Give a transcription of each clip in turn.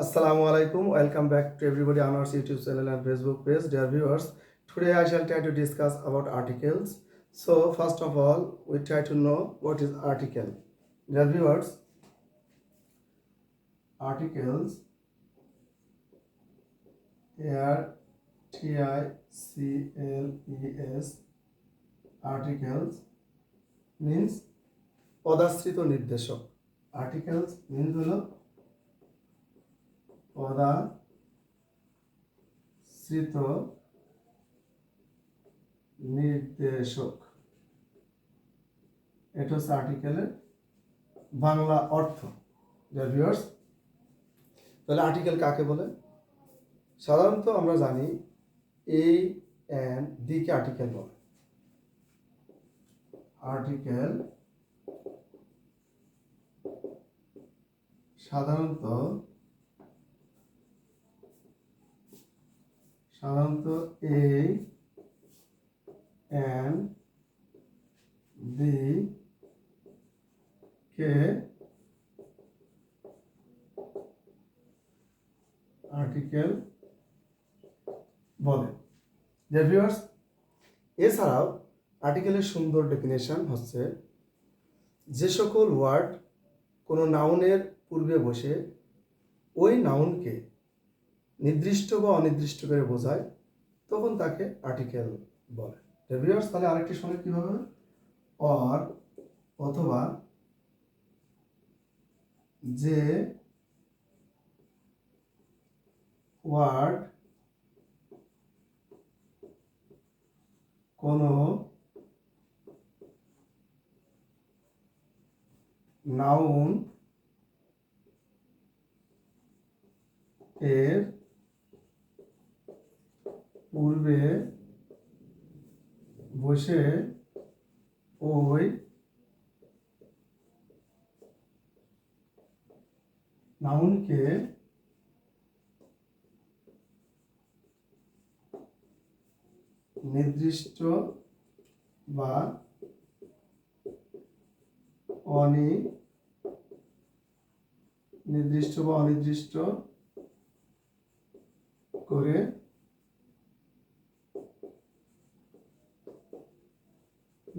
Assalamu alaikum. Welcome back to everybody on our YouTube channel and Facebook page. Dear viewers, today I shall try to discuss about articles. So first of all, we try to know what is article. Dear viewers, articles here T I C L E S articles means পদাশ্রিত নির্দেশক articles means হলো পদাশ্রিত নির্দেশক। এটা হচ্ছে আর্টিকেলের বাংলা অর্থ। Viewers তাহলে article কাকে বলে? সাধারণত আমরা জানি এই অ্যান্ড দিকে আর্টিকেল বলে। আর্টিকেল সাধারণত সাধারণত এই অ্যান্ড দি কে আর্টিকেল বলে। ভিউয়ার্স এছাড়াও আর্টিকেলের সুন্দর ডেফিনেশন হচ্ছে যে সকল ওয়ার্ড কোনো নাউনের পূর্বে বসে ওই নাউনকে নির্দিষ্ট বা অনির্দিষ্ট করে বোঝায়, তখন তাকে আর্টিকেল বলে ভিউয়ার্স তাহলে আরেকটি সঙ্গে কীভাবে হবে? অর অথবা যে ওয়ার্ড কোনো নাউন এর পূর্বে বসে ওই নাউনকে নির্দিষ্ট বা অনি নির্দিষ্ট বা অনির্দিষ্ট করে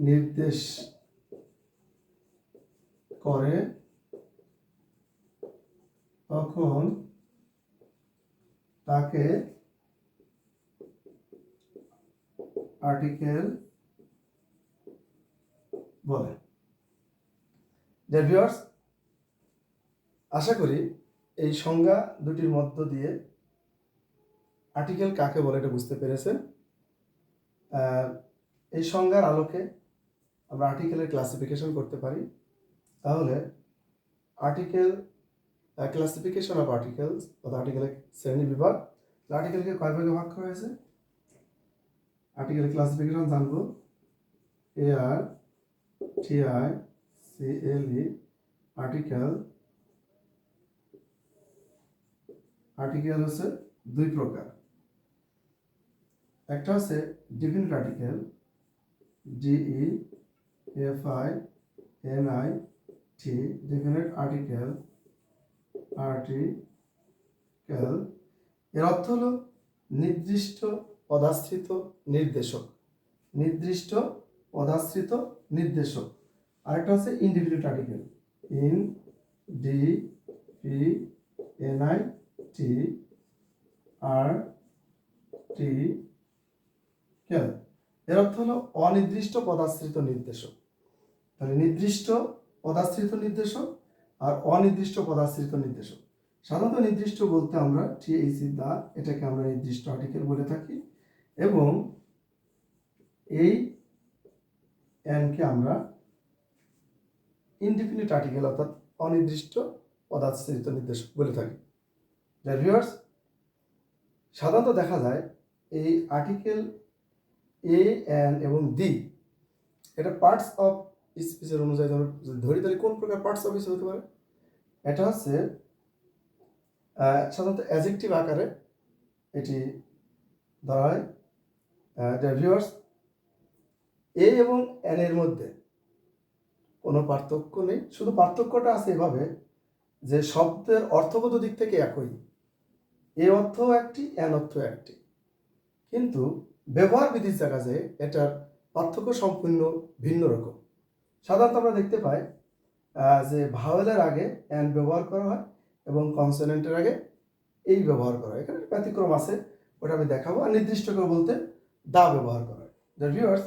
নির্দেশ করে তখন তাকে আর্টিকেল বলে। ডিয়ার আশা করি এই সংজ্ঞা দুটির মধ্য দিয়ে আর্টিকেল কাকে বলে এটা বুঝতে পেরেছেন। এই সংজ্ঞার আলোকে আমরা আর্টিকেলের ক্লাসিফিকেশন করতে পারি। তাহলে আর্টিকেল ক্লাসিফিকেশন অফ আর্টিকেলস অর্থাৎ আর্টিকেলের শ্রেণি বিভাগ আর্টিকেলকে কয় ভাগে ভাগ করা হয়েছে? আর্টিকেল ক্লাসিফিকেশন জানব। A R T I C L E article article হচ্ছে দুই প্রকার। একটা হচ্ছে definite article D E F I N I T definite article article এর অর্থ হলো নির্দিষ্ট পদাশ্রিত নির্দেশক। নির্দিষ্ট পদাশ্রিত নির্দেশক। আরেকটা হচ্ছে individual article in D P N I T R T কেল এর অর্থ হলো অনির্দিষ্ট পদাশ্রিত নির্দেশক। তাহলে নির্দিষ্ট পদাশ্রিত নির্দেশক আর অনির্দিষ্ট পদাশ্রিত নির্দেশক। সাধারণত নির্দিষ্ট বলতে আমরা টিএইসি দা এটাকে আমরা নির্দিষ্ট আর্টিকেল বলে থাকি এবং এই এনকে আমরা ইনডিফিনিট আর্টিকেল অর্থাৎ অনির্দিষ্ট পদাশ্রিত নির্দেশক বলে থাকি। যার ভিউয়ার্স সাধারণত দেখা যায় এই আর্টিকেল এ এন এবং দি এটা পার্টস অফ স্পিচের অনুযায়ী ধর ধরি তাহলে কোন প্রকার পার্টস অফ হতে পারে? এটা হচ্ছে সাধারণত অ্যাজেক্টিভ আকারে এটি ধরা হয়। ভিউয়ার্স এ এবং এন এর মধ্যে কোনো পার্থক্য নেই। শুধু পার্থক্যটা আছে এভাবে যে শব্দের অর্থগত দিক থেকে একই। এ অর্থ একটি এন অর্থ একটি। কিন্তু ব্যবহার বিধির জায়গায় এটার পার্থক্য সম্পূর্ণ ভিন্ন রকম। সাধারণত আমরা দেখতে পাই যে ভাওয়েলের আগে অ্যান ব্যবহার করা হয় এবং কনসোনেন্টের আগে এই ব্যবহার করা হয়। এখানে ব্যতিক্রম আছে, ওটা আমি দেখাবো। আর নির্দিষ্ট করে বলতে দা ব্যবহার করা হয়। ভিউয়ার্স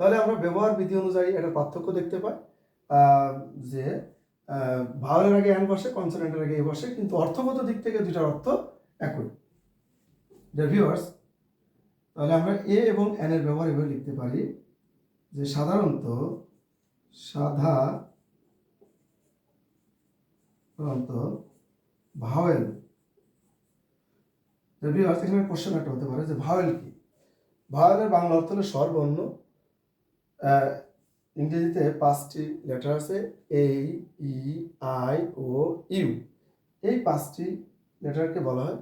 তাহলে আমরা ব্যবহার বিধি অনুযায়ী এটা পার্থক্য দেখতে পাই যে ভাওয়েলের আগে অ্যান বসে, কনসোনেন্টের আগে এ বসে, কিন্তু অর্থগত দিক থেকে দুটার অর্থ একই। ভিউয়ার্স তাহলে আমরা এ এবং অ্যানের ব্যবহার এভাবে লিখতে পারি যে সাধারণত সাধারণত ভাওয়েল। ভিউয়ার্স এখানে কোশ্চেন একটা হতে পারে যে ভাওয়েল কি? ভাওয়েলের বাংলা অর্থ হলো স্বরবর্ণ। ইংরেজিতে পাঁচটি লেটার আছে এ ই আই ও ইউ এই পাঁচটি লেটারকে বলা হয়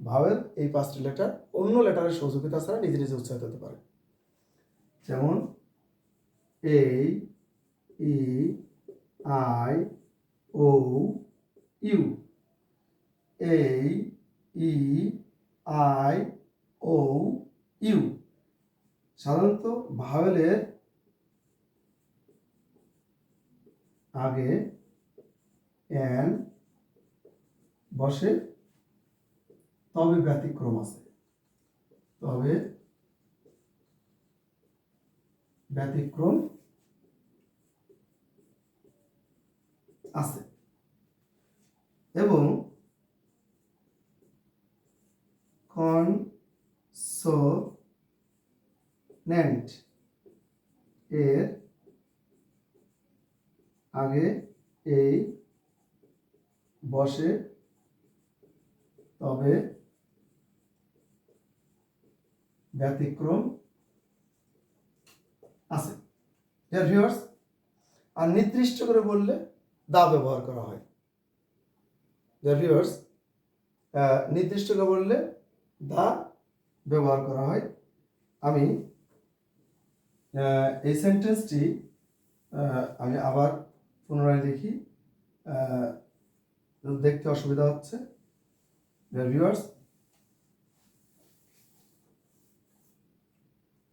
ভাওয়েল। এই পাঁচটি লেটার অন্য লেটারের সহযোগিতা ছাড়া নিজে নিজে উচ্চারিত হতে পারে। যেমন এ ই আই ও ইউ এই ই আই ও ইউ সাধারণত ভাওয়েলের আগে এন বসে তবে ব্যতিক্রম আছে। তবে ব্যতিক্রম আছে। এবং কনসোনেন্ট এর আগে এই বসে তবে ব্যতিক্রম আছে। আর নির্দিষ্ট করে বললে দা ব্যবহার করা হয়। ভিউয়ার্স নির্দিষ্ট বললে দা ব্যবহার করা হয়। আমি এই সেন্টেন্সটি আমি আবার পুনরায় দেখি। দেখতে অসুবিধা হচ্ছে। ভিউয়ার্স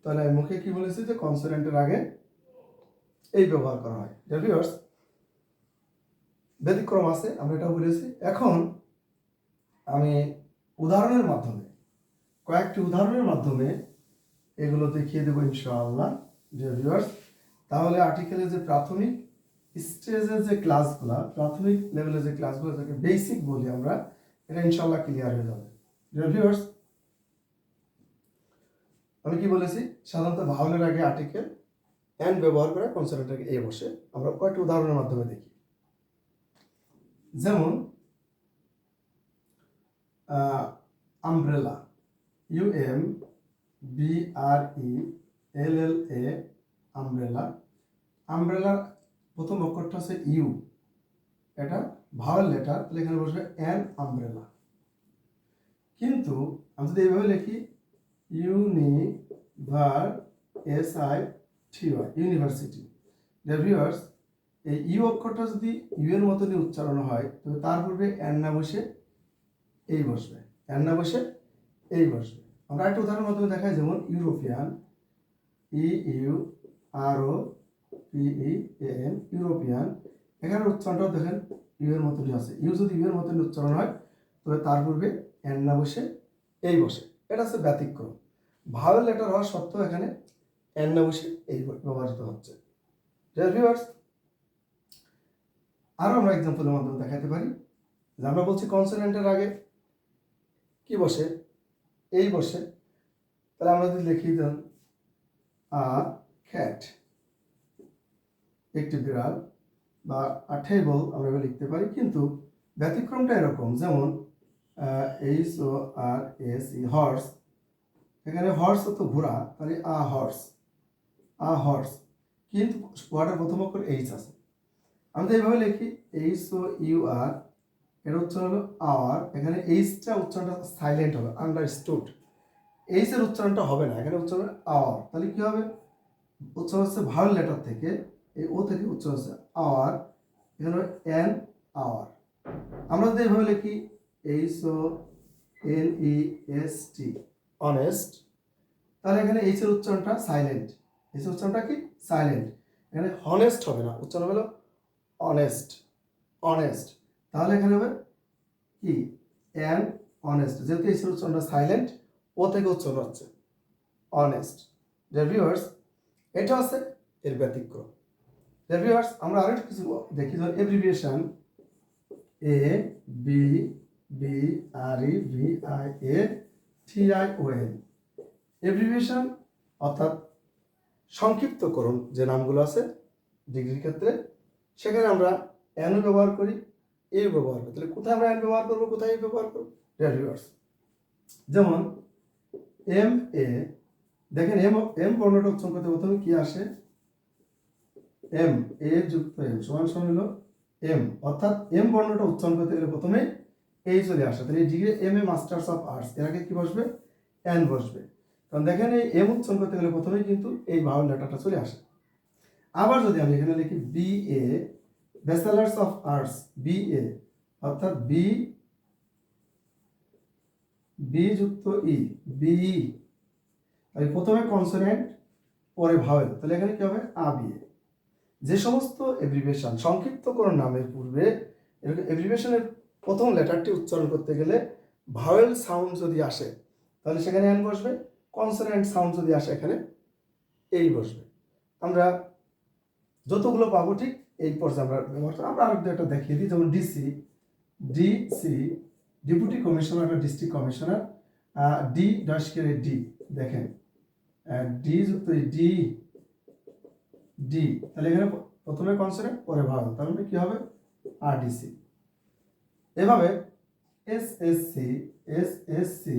তাহলে মুখে কি বলেছি যে কনসোনেন্টের আগে এই ব্যবহার করা হয়। ভিউয়ার্স ব্যতিক্রম আছে, আমরা এটা বলেছি এখন আমি উদাহরণের মাধ্যমে, কয়েকটি উদাহরণের মাধ্যমে এগুলো দেখিয়ে দেবো ইনশাআল্লাহ যে ভিউয়ার্স তাহলে আর্টিকেলের যে প্রাথমিক স্টেজের যে ক্লাসগুলো প্রাথমিক লেভেলের যে ক্লাসগুলো যাকে বেসিক বলি আমরা, এটা ইনশাল্লাহ ক্লিয়ার হয়ে যাবে। ভিউয়ার্স আমি কি বলেছি? সাধারণত ভাওয়ালের আগে আর্টিকেল অ্যান্ড ব্যবহার করে কনসোনেন্টের এ বসে। আমরা কয়েকটি উদাহরণের মাধ্যমে দেখি। যেমন umbrella U M B R E L L A umbrella আমব্রেলার প্রথম অক্ষরটা হচ্ছে ইউ এটা ভাওয়াল লেটার তাহলে এখানে বসবে অ্যান আমব্রেলা কিন্তু আমি যদি এইভাবে লিখি univer S I T Y university viewers এই ইউ অক্ষরটা যদি ইউ এর মতনই উচ্চারণ হয়, তবে তার পূর্বে অ্যান না বসে এই বসবে অ্যান না বসে এই বসবে। আমরা একটা উদাহরণের মাধ্যমে দেখাই, যেমন European, E, U, R, O, P, E N, European. এখানে উচ্চারণটাও দেখেন ইউ এর মতনই আছে। ইউ যদি ইউ এর মতনই উচ্চারণ হয়, তবে তার পূর্বে অ্যান না বসে এই বসে। এটা হচ্ছে ব্যতিক্রম। ভাওয়েল লেটার হওয়া সত্ত্বেও এখানে অ্যান না বসে এই ব্যবহৃত হচ্ছে। আরও আমরা এক্সাম্পলের মাধ্যমে দেখাতে পারি। যে আমরা বলছি কনসোনেন্টের আগে কি বসে? এই বসে। তাহলে আমরা যদি লিখি দেন আ, খ্যাট। একটি বিড়াল বা আ টেবল আমরা লিখতে পারি, কিন্তু ব্যতিক্রমটা এরকম। যেমন H O R S E horse এখানে হর্স তো ঘোড়া, তাহলে আ হর্স আ হর্স কিন্তু ওয়ার্ডের প্রথম অক্ষর এইচ আছে। আমরা এইভাবে লিখি এইচ ও ইউ আর এর উচ্চারণ হলো আওয়ার এখানে এইচটা উচ্চারণটা সাইলেন্ট হবে আন্ডারস্টুড এইচ এর উচ্চারণটা হবে না, এখানে উচ্চারণ আওয়ার তাহলে কি হবে? উচ্চারণ হচ্ছে ভাওয়েল লেটার থেকে, এই ও থেকে উচ্চারণ হচ্ছে আওয়ার এখানে এন আওয়ার আমরা যদি এইভাবে লিখি H O N E S T honest তাহলে এখানে এইচ এর উচ্চারণটা সাইলেন্ট এইচ এর উচ্চারণটা কি? সাইলেন্ট এখানে হনেস্ট হবে না, উচ্চারণ হলো অনেস্ট অনেস্ট তাহলে এখানে হবে কি? অ্যান অনেস্ট যেহেতু এর উচ্চারণটা সাইলেন্ট ও থেকে উচ্চারণ হচ্ছে অনেস্ট ডিয়ার ভিউয়ার্স এটা আছে এর ব্যতিক্রম। ডিয়ার ভিউয়ার্স আমরা আরেকটু কিছু দেখি। ধর abbreviation A B B R E V I A T I O N abbreviation অর্থাৎ সংক্ষিপ্তকরণ যে নামগুলো আছে ডিগ্রির ক্ষেত্রে সেখানে আমরা অ্যানও ব্যবহার করি এ ব্যবহার করি। তাহলে কোথায় আমরা অ্যান ব্যবহার করব, কোথায় ব্যবহার করব? রিভার্স যেমন এম এ দেখেন এম এম বর্ণটা উচ্চারণ করতে প্রথমে কি আসে? এম এ যুক্ত এম সমান সমান হলো এম অর্থাৎ এম বর্ণটা উচ্চারণ করতে গেলে প্রথমে এই চলে আসে। তাহলে এই degree M A masters of arts এর আগে কি বসবে? এন বসবে। কারণ দেখেন এই এম উচ্চারণ করতে গেলে প্রথমেই কিন্তু এই ভাওয়াল লেটারটা চলে আসে। আবার যদি আমি এখানে লিখি B A bachelors of arts B A অর্থাৎ বি বি যুক্ত ই বি তাহলে প্রথমে কনসোনেন্ট পরে ভাওয়েল তাহলে এখানে কি হবে? এ যে সমস্ত এব্রিভিয়েশন সংক্ষিপ্তকরণ নামের পূর্বে, এরকম এব্রিভিয়েশনের প্রথম লেটারটি উচ্চারণ করতে গেলে ভাওয়েল সাউন্ড যদি আসে, তাহলে সেখানে এন বসবে কনসোনেন্ট সাউন্ড যদি আসে, এখানে এই বসবে। আমরা যতগুলো পাবো ঠিক এই পর্যায়ে আমরা ব্যবহার। আমরা আরেকটা একটা দেখিয়ে দিই, যেমন ডিসি ডিসি ডেপুটি কমিশনার একটা ডিস্ট্রিক্ট কমিশনার ডি ডস্কের ডি দেখেন। ডি যুক্ত ডি ডি তাহলে এখানে প্রথমে কনসোনেন্ট পরে ভাগ মানে কি হবে? আর ডিসি এভাবে S S C S S C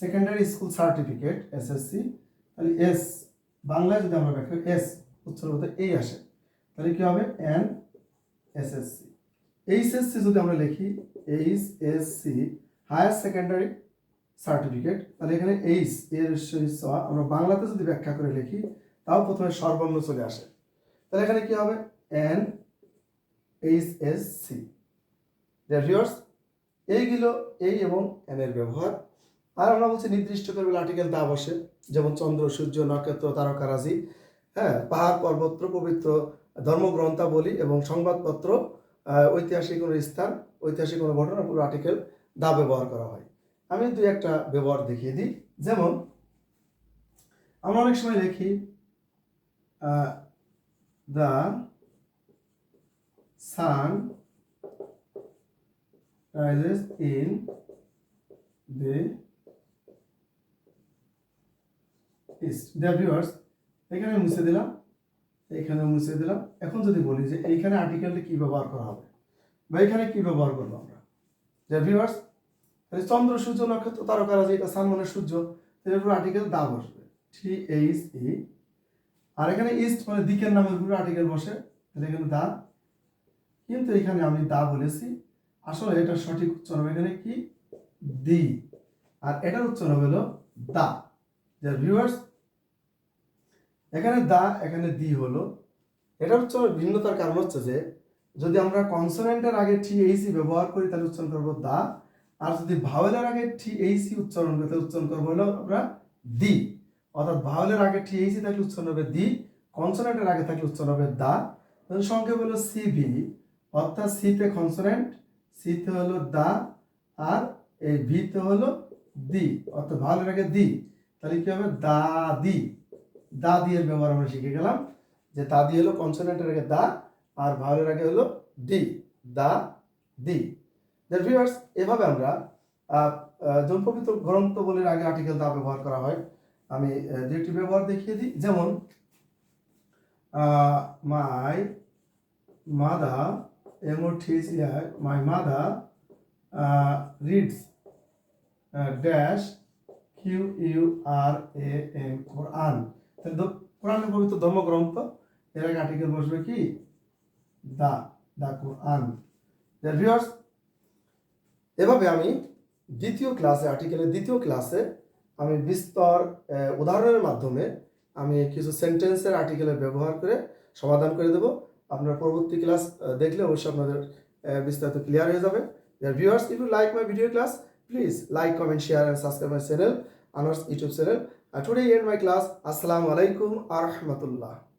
secondary school certificate S S C তাহলে এস বাংলায় যদি আমরা ব্যাখ্যা এস উচ্চারণ এই আসে। তাহলে কি হবে? N S S C H S C যদি আমরা লিখি H S C higher secondary certificate তাহলে এখানে এইচ এর আমরা বাংলাতে যদি ব্যাখ্যা করে লিখি, তাও প্রথমে সর্বর্ণ চলে আসে। তাহলে এখানে কি হবে? এন এইচ এস সি এইগুলো এই এবং এন এর ব্যবহার। আর আমরা বলছি নির্দিষ্ট করে আর্টিকেল দা বসে, যেমন চন্দ্র, সূর্য, নক্ষত্র তারকারাজি হ্যাঁ পাহাড়, পর্বত পবিত্র ধর্মগ্রন্থাবলী এবং সংবাদপত্র ঐতিহাসিক কোনো স্থান ঐতিহাসিক কোনো ঘটনা পুরো আর্টিকেল দা ব্যবহার করা হয় আমি দুই একটা ব্যবহার দেখিয়ে দিই যেমন আমরা অনেক সময় লিখি the sun rises in the east. Dear viewers, এখানে মুছে দিলাম এখানে মুছে দিলাম। এখন যদি বলি যে এইখানে আর্টিকেলটা কি ব্যবহার করা হবে বা এখানে কি ব্যবহার করব আমরা? যে তাহলে চন্দ্র, সূর্য, নক্ষত্র, তারকারা যেটা, সান মানে সূর্য এর উপর আর্টিকেল দা বসবে। টি এইচ ই আর এখানে ইস্ট মানে দিকের নামের উপরে আর্টিকেল বসে, তাহলে এখানে দা কিন্তু এখানে আমি দা বলেছি, আসলে এটা সঠিক উচ্চারণ হবে এখানে কি? দি। আর এটার উচ্চারণ হলো দা। যার ভিউয়ার্স এখানে দা, এখানে দি হলো। এটা হচ্ছে ভিন্নতার কারণ হচ্ছে যে, যদি আমরা কনসোনেন্টের আগে টি এইসি ব্যবহার করি, তাহলে উচ্চারণ করব দা। আর যদি ভাওয়েলের আগে টি এইসি উচ্চারণ করি, তাহলে উচ্চারণ করব হলো আমরা দি। অর্থাৎ ভাওয়েলের আগে টি এইসি থাকলে উচ্চারণ হবে দি কনসোনেন্টের আগে থাকলে উচ্চারণ হবে দা। সংক্ষেপ হলো সিভি অর্থাৎ সিতে কনসোনেন্ট সিতে হলো দা, আর এই ভিতে হলো দি, অর্থাৎ ভাওয়েলের আগে দি। তাহলে কি হবে? দা, দি। দা দিয়ে ব্যবহার আমরা শিখে গেলাম যে দা দিয়ে হলো কনসোনেন্টের আগে দা আর ভাওয়েলের আগে হলো দি দা দি। ভিউয়ার্স এভাবে আমরা আহ, আহ, যেমন পবিত্র গ্রন্থ বলে আগে আর্টিকেল দা ব্যবহার করা হয়। আমি দু ব্যবহার দেখিয়ে দিই। যেমন my mother এমোঠিসিয়া my mother reads dash Q U R A M কোরআন। দ- পবিত্র ধর্মগ্রন্থ এর আগে আর্টিকেল বসবে কি? দা দা কোরআন। ভিউয়ার্স এভাবে আমি দ্বিতীয় ক্লাসে আর্টিকেলের দ্বিতীয় ক্লাসে আমি বিস্তর উদাহরণের মাধ্যমে আমি কিছু সেন্টেন্সের আর্টিকেলের ব্যবহার করে সমাধান করে দেব। আপনার পরবর্তী ক্লাস দেখলে অবশ্যই আপনাদের বিস্তারিত ক্লিয়ার হয়ে যাবে। if you like my video class, please like, comment, share, and subscribe my channel, Anwar's YouTube channel. And today end my class. Assalamu alaikum arahmatullah.